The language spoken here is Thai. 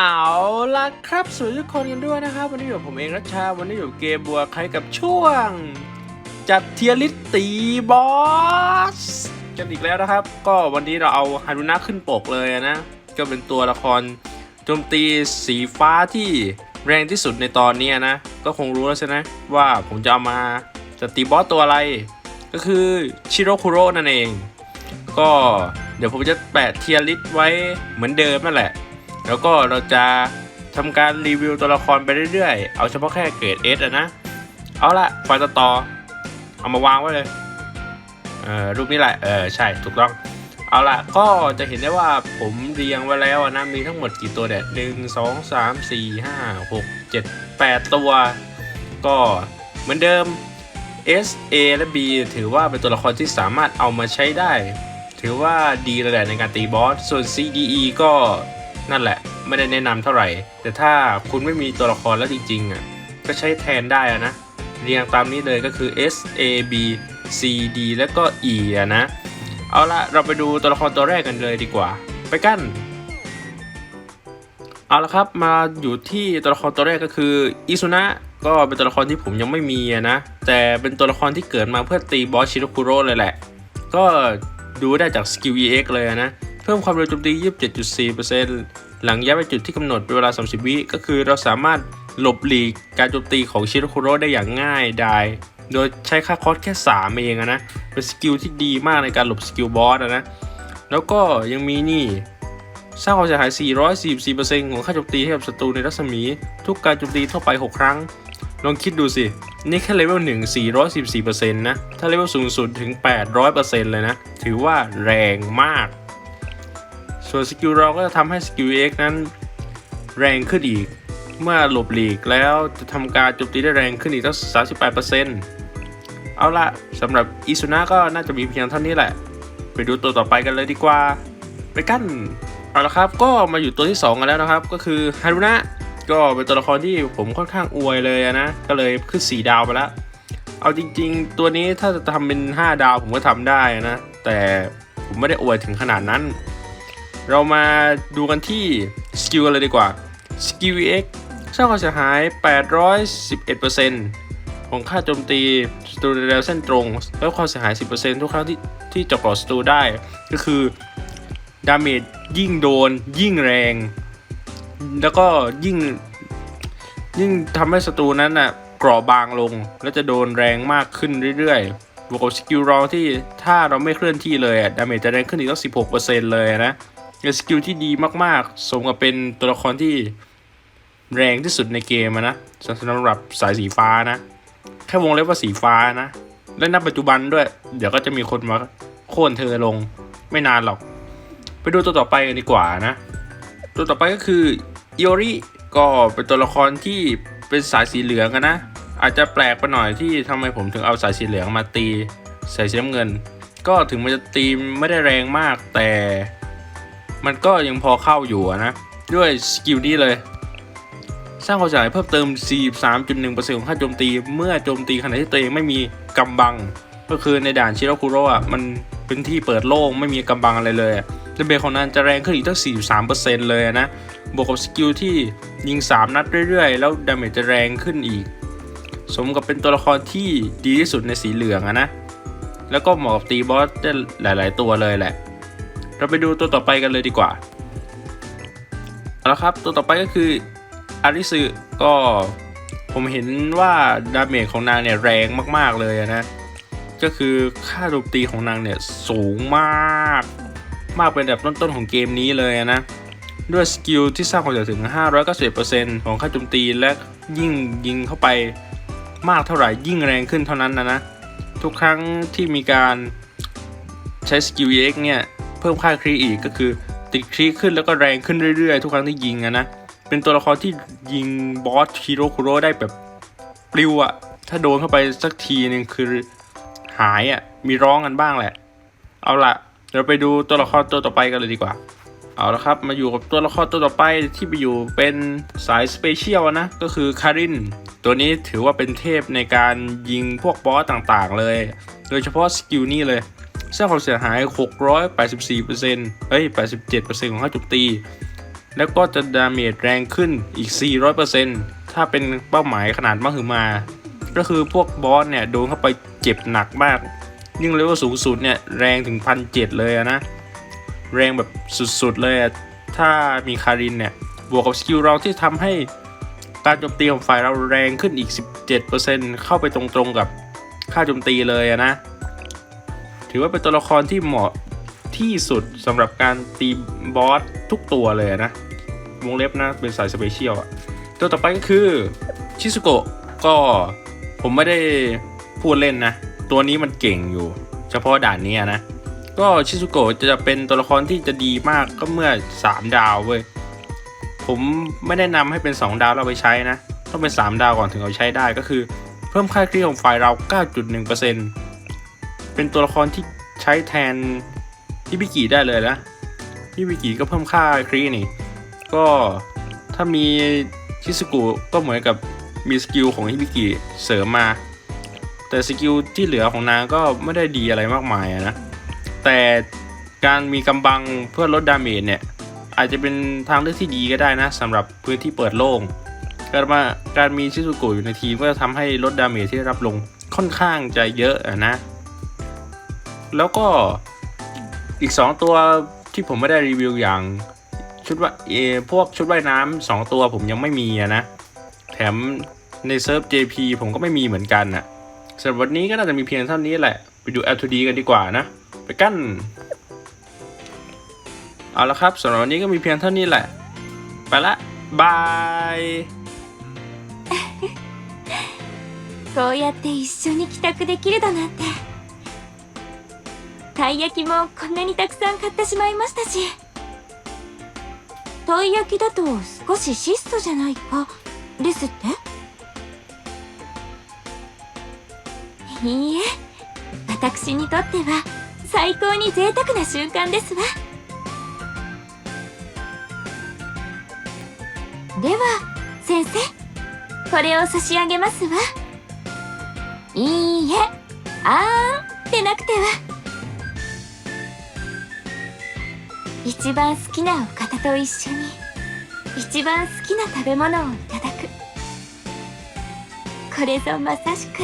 เอาล่ะครับสวัสดีทุกคนกันด้วยนะครับ วันนี้อยู่ผมเองรัชชา วันนี้อยู่เกมบัวใครกับช่วง จัดเทียริสต์ตีบอสกันอีกแล้วนะครับ ก็วันนี้เราเอาฮารุนะขึ้นปกเลยนะ ก็เป็นตัวละครโจมตีสีฟ้าที่แรงที่สุดในตอนนี้นะ ก็คงรู้แล้วใช่ไหมว่าผมจะเอามาจะตีบอสตัวอะไร ก็คือชิโรคุโรนั่นเอง ก็เดี๋ยวผมจะแปะเทียริสต์ไว้เหมือนเดิมนั่นแหละ แล้วก็เราจะทำการรีวิวตัวละครไปเรื่อยๆ เอาเฉพาะแค่เกรด S อะนะ เอาละไฟล์ต่อเอามาวางไว้เลย เอ่อรูปนี้แหละ เออใช่ถูกต้อง เอาละก็จะเห็นได้ว่าผมเรียงไว้แล้วนะ มีทั้งหมดกี่ตัวเด็ดหนึ่งสองสามสี่ห้าหกเจ็ดแปดตัว ก็เหมือนเดิม S A และ B ถือว่าเป็นตัวละครที่สามารถเอามาใช้ได้ ถือว่าดีเลยแหละในการตีบอส ส่วน C D E ก็ นั่นแหละ ไม่ได้แนะนำเท่าไหร่ แต่ถ้าคุณไม่มีตัวละครแล้วจริงๆอะก็ใช้แทนได้อะนะ เรียงตามนี้เลยก็คือ S A B C D แล้วก็ E อะนะ เอาละเราไปดูตัวละครตัวแรกกันเลยดีกว่า ไปกันเอาละครับมาอยู่ที่ตัวละครตัวแรกก็คืออิซุนะก็เป็นตัวละครที่ผมยังไม่มีนะ แต่เป็นตัวละครที่เกิดมาเพื่อตีบอสชิโรคุโร่เลยแหละ ก็ดูได้จากสกิล EX เลยนะ พิ่มความเร็วโจมตี 27.4%หลังย้ายไปจุดที่กำหนดเป็นเวลา 30 วิ ก็คือเราสามารถหลบหลีกการโจมตีของชิโรคุโร่ได้อย่างง่ายดาย โดยใช้ค่าคอสแค่ 3 เองนะ เป็นสกิลที่ดีมากในการหลบสกิลบอสนะ แล้วก็ยังมีนี่สร้างความเสียหาย 444%ของค่าโจมตีให้กับศัตรูในรัศมี ทุกการโจมตีทั่วไป 6 ครั้ง ลองคิดดูสิ นี่แค่เลเวล1 444%นะ ถ้าเลเวลสูงสุดถึง 800%เลยนะ ถือว่าแรงมาก ส่วนสกิลเราก็จะทำให้สกิล X นั้นแรงขึ้นอีก เมื่อหลบหลีกแล้วจะทำการโจมตีได้แรงขึ้นอีกตั้ง 38%เอาละสำหรับอิซุนะก็น่าจะมีเพียงเท่านี้แหละ ไปดูตัวต่อไปกันเลยดีกว่า ไปกันเอาละครับก็มาอยู่ตัวที่ 2 กันแล้วนะครับ ก็คือฮารุนะก็เป็นตัวละครที่ผมค่อนข้างอวยเลยนะ ก็เลยขึ้น4ดาวไปแล้วเอาจริง ๆ ตัวนี้ถ้าจะทำเป็น 5 ดาวผมก็ทำได้นะ แต่ผมไม่ได้อวยถึงขนาดนั้น เรามาดูกันที่สกิลกันเลยดีกว่าสกิล v x สร้างความเสียหาย 811%ของค่าโจมตีสตูในแนวเส้นตรงแล้วความเสียหาย 10%ทุกครั้งที่ที่จาะกราะสตูได้ ก็คือดาเมจยิ่งโดนยิ่งแรง แล้วก็ยิ่ง ยิ่งทำให้ศัตรูนั้นน่ะกราะบางลง และจะโดนแรงมากขึ้นเรื่อยๆบวกกับสกิลรองที่ถ้าเราไม่เคลื่อนที่เลยอะดาเมจจะแรงขึ้นอีกตั้ง16%เลยนะ เป็นสกิลที่ดีมากๆ สมกับเป็นตัวละครที่แรงที่สุดในเกมนะสำหรับสายสีฟ้านะ แค่วงเล็บว่าสีฟ้านะ และณปัจจุบันด้วย เดี๋ยวก็จะมีคนมาโค่นเธอลงไม่นานหรอก ไปดูตัวต่อไปกันดีกว่านะ ตัวต่อไปก็คืออิโอริก็เป็นตัวละครที่เป็นสายสีเหลืองนะ อาจจะแปลกไปหน่อยที่ทำไมผมถึงเอาสายสีเหลืองมาตีสายสีน้ำเงิน ก็ถึงมันจะตีไม่ได้แรงมากแต่ มันก็ยังพอเข้าอยู่นะ ด้วยสกิลนี้เลย สร้างความเสียหายเพิ่มเติม 43.1%ของค่าโจมตี เมื่อโจมตีขณะที่ตัวเองไม่มีกำบัง ก็คือในด่านชิโรคุโร่อะมันเป็นที่เปิดโล่งไม่มีกำบังอะไรเลยอะดาเมจของนั้นจะแรงขึ้นอีกตั้ง 43%เลยนะ บวกกับสกิลที่ยิง 3 นัดเรื่อยๆ แล้วดาเมจจะแรงขึ้นอีก สมกับเป็นตัวละครที่ดีที่สุดในสีเหลืองอะนะ แล้วก็เหมาะกับตีบอสได้หลาย ๆ ตัวเลยแหละ เราไปดูตัวต่อไปกันเลยดีกว่าเอาละครับตัวต่อไปก็คืออาริสึก็ผมเห็นว่าดาเมจของนางเนี่ยแรงมากๆเลยนะ ก็คือค่าโจมตีของนางเนี่ยสูงมาก มากเป็นอันดับต้นๆของเกมนี้เลยนะ ด้วยสกิลที่สร้างความเสียหายถึง 591%ของค่าโจมตีและยิ่งยิงเข้าไปมากเท่าไหร่ยิ่งแรงขึ้นเท่านั้นนะนะ ทุกครั้งที่มีการใช้สกิล EX เนี่ย เพิ่มค่าครีอีกก็คือติดครีขึ้นแล้วก็แรงขึ้นเรื่อยๆ ทุกครั้งที่ยิงอะนะ เป็นตัวละครที่ยิงบอสฮิโรคุโร่ได้แบบปลิวอะถ้าโดนเข้าไปสักทีหนึ่งคือหายอะมีร้องกันบ้างแหละ เอาละเราไปดูตัวละครตัวต่อไปกันเลยดีกว่า เอาละครับ มาอยู่กับตัวละครตัวต่อไปที่ไปอยู่เป็นสายสเปเชียลนะ ก็คือคาริน ตัวนี้ถือว่าเป็นเทพในการยิงพวกบอสต่างๆเลย โดยเฉพาะสกิลนี่เลย สร้างความเสียหาย 684%เฮ้ย 87%ของค่าโจมตี แล้วก็จะดาเมจแรงขึ้นอีก 400%ถ้าเป็นเป้าหมายขนาดมหึมา ก็คือพวกบอสเนี่ย โดนเข้าไปเจ็บหนักมาก ยิ่งเลเวลสูงสุดเนี่ย แรงถึงพันเเลยนะ แรงแบบสุดๆเลย ถ้ามีคารินเนี่ย บวกกับสกิลเราที่ทำให้การโจมตีของฝ่ายเราแรงขึ้นอีก 17%เข้าไปตรงๆกับค่าโจมตีเลยนะ ถือว่าเป็นตัวละครที่เหมาะที่สุดสำหรับการตีบอสทุกตัวเลยนะ วงเล็บนะเป็นสายสเปเชียลอะตัวต่อไปก็คือชิซุโกะก็ผมไม่ได้พูดเล่นนะ ตัวนี้มันเก่งอยู่ เฉพาะด่านนี้นะ ก็ชิซุโกะจะเป็นตัวละครที่จะดีมากก็เมื่อ 3 ดาวเว้ยผมไม่แนะนำให้เป็น 2 ดาวเราไปใช้นะ ต้องเป็น 3 ดาวก่อนถึงเอาใช้ได้ก็คือ เพิ่มค่าคลีของฝ่ายเรา 9.1% เป็นตัวละครที่ใช้แทนฮิบิกิได้เลยนะฮิบิกิก็เพิ่มค่าคลีนี่ ก็ถ้ามีชิซุกุก็เหมือนกับมีสกิลของฮิบิกิเสริมมา แต่สกิลที่เหลือของนางก็ไม่ได้ดีอะไรมากมายนะ แต่การมีกำบังเพื่อลดดาเมจเนี่ย อาจจะเป็นทางเลือกที่ดีก็ได้นะสำหรับพื้นที่เปิดโล่งการมาการมีชิซุกะอยู่ในทีมก็จะทำให้ลดดาเมจที่รับลงค่อนข้างจะเยอะนะ แล้วก็อีก 2 ตัวที่ผมไม่ได้รีวิวอย่าง ชุดว่าเออพวกชุดว่ายน้ำสองตัวผมยังไม่มีอะนะ แถมในเซิร์ฟ JP ผมก็ไม่มีเหมือนกันน่ะสำหรับวันนี้ก็น่าจะมีเพียงเท่านี้แหละ ไปดู L2D กันดีกว่านะ ไปกัน เอาละครับสำหรับวันนี้ก็มีเพียงเท่านี้แหละ ไปละ บาย こうやって一緒に帰宅できるだなんて たい焼きもこんなにたくさん買ってしまいましたし。たい焼きだと少し質素じゃないか。ですって？いいえ。私にとっては最高に贅沢な瞬間ですわ。では先生これを差し上げますわ。いいえ。あーんってなくては。一番好きなお方と一緒に一番好きな食べ物をいただく。これぞまさしく